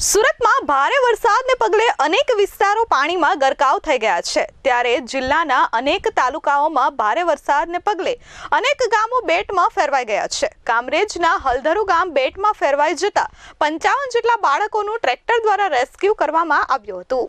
સુરતમાં ભારે વરસાદને પગલે અનેક વિસ્તારો પાણીમાં ગરકાવ થઈ ગયા છે. ત્યારે જિલ્લાના અનેક તાલુકાઓમાં ભારે વરસાદને પગલે અનેક ગામો બેટમાં ફેરવાઈ ગયા છે. કામરેજના હલધરુ ગામ બેટમાં ફેરવાઈ જતા પંચાવન જેટલા બાળકોનું ટ્રેક્ટર દ્વારા રેસ્ક્યુ કરવામાં આવ્યું હતું.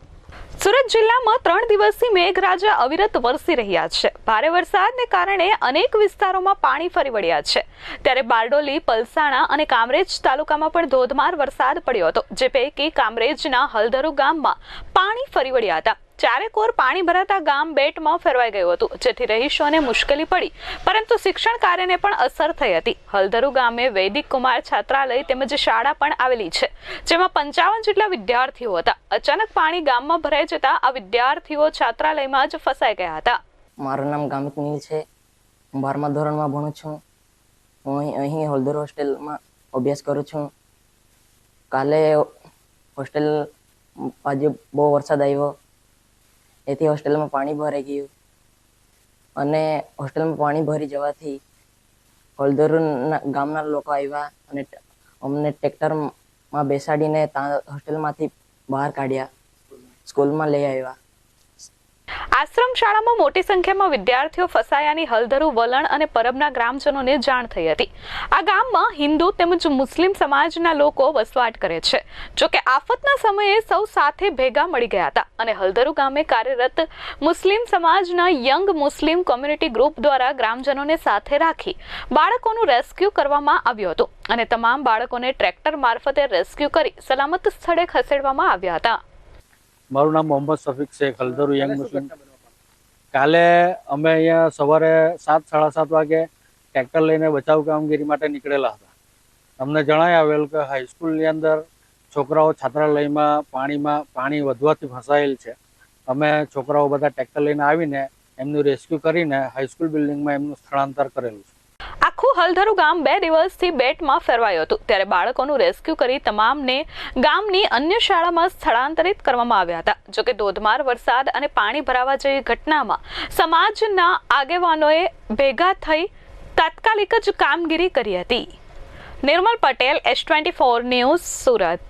સુરત જિલ્લામાં ત્રણ દિવસથી મેઘરાજા અવિરત વરસી રહ્યા છે. ભારે વરસાદને કારણે અનેક વિસ્તારોમાં પાણી ફરી વળ્યા છે. ત્યારે બારડોલી, પલસાણા અને કામરેજ તાલુકામાં પણ ધોધમાર વરસાદ પડ્યો હતો, જે પૈકી કામરેજના હલધરુ ગામમાં પાણી ફરી વળ્યા હતા. ચારેકોર પાણી ભરાતા ગામ બેટમાં ફેરવાઈ ગયું હતું. જેથી રહીશોને મુશ્કેલી પડી. પરંતુ શિક્ષણ કાર્યને પણ અસર થઈ હતી. હલધરુ ગામે વૈદિક કુમાર છાત્રાલય તેમજ શાળા પણ આવેલી છે, જેમાં પંચાવન જેટલા વિદ્યાર્થીઓ હતા. અચાનક પાણી ગામમાં ભરાઈ જતા આ વિદ્યાર્થીઓ છાત્રાલયમાં જ ફસાઈ ગયા હતા. મારું નામ ગામિત નીલ છે. હું બારમા ધોરણમાં ભણું છું. હું અહીં હોલદર હોસ્ટેલમાં અભ્યાસ કરું છું. કાલે હોસ્ટેલ આજે બહુ વરસાદ આવ્યો. એથી હોસ્ટેલમાં પાણી ભરાઈ ગયું. અને હોસ્ટેલમાં પાણી ભરી જવાથી હોલદર ગામના લોકો આવ્યા અને અમને ટ્રેક્ટરમાં બેસાડીને ત્યાં હોસ્ટેલમાંથી બહાર કાઢ્યા. સ્કૂલમાં લઈ આવ્યા. આશ્રમ શાળામાં મોટી સંખ્યામાં વિદ્યાર્થીઓ ફસાયાની હલધરુ, વલણ અને પરબના ગ્રામજનોને જાણ થઈ હતી. આ ગામમાં હિન્દુ તેમજ મુસ્લિમ સમાજના લોકો વસવાટ કરે છે. જોકે આફતના સમયે સૌ સાથે ભેગા મળી ગયા હતા અને હલધરુ ગામે કાર્યરત મુસ્લિમ સમાજના યંગ મુસ્લિમ કોમ્યુનિટી ગ્રુપ દ્વારા ગ્રામજનોને સાથે રાખી બાળકોનું રેસ્ક્યુ કરવામાં આવ્યું હતું અને તમામ બાળકોને ટ્રેક્ટર મારફતે રેસ્ક્યુ કરી સલામત સ્થળે ખસેડવામાં આવ્યા હતા. મારું નામ મોહમ્મદ શફીક શેખ, હલદરુ યંગ મુસ્લિમ કાલે અમે અહીંયા સવારે સાત, સાડા સાત વાગે ટ્રેક્ટર લઈને બચાવ કામગીરી માટે નીકળેલા હતા. અમને જણાય આવેલ કે હાઈસ્કૂલની અંદર છોકરાઓ છાત્રાલયમાં પાણીમાં પાણી વધવાથી ફસાયેલ છે. અમે છોકરાઓ બધા ટ્રેક્ટર લઈને આવીને એમનું રેસ્ક્યુ કરીને હાઈસ્કૂલ બિલ્ડિંગમાં એમનું સ્થળાંતર કરેલું છે. આખું હલધરુ ગામ બે દિવસથી બેટમાં ફેરવાયું હતું. ત્યારે બાળકોનું રેસ્ક્યુ કરી તમામને ગામની અન્ય શાળામાં સ્થળાંતરિત કરવામાં આવ્યા હતા. જોકે ધોધમાર વરસાદ અને પાણી ભરાવા જેવી ઘટનામાં સમાજના આગેવાનોએ ભેગા થઈ તાત્કાલિક જ કામગીરી કરી હતી. Nirmal Patel S twenty four news Surat.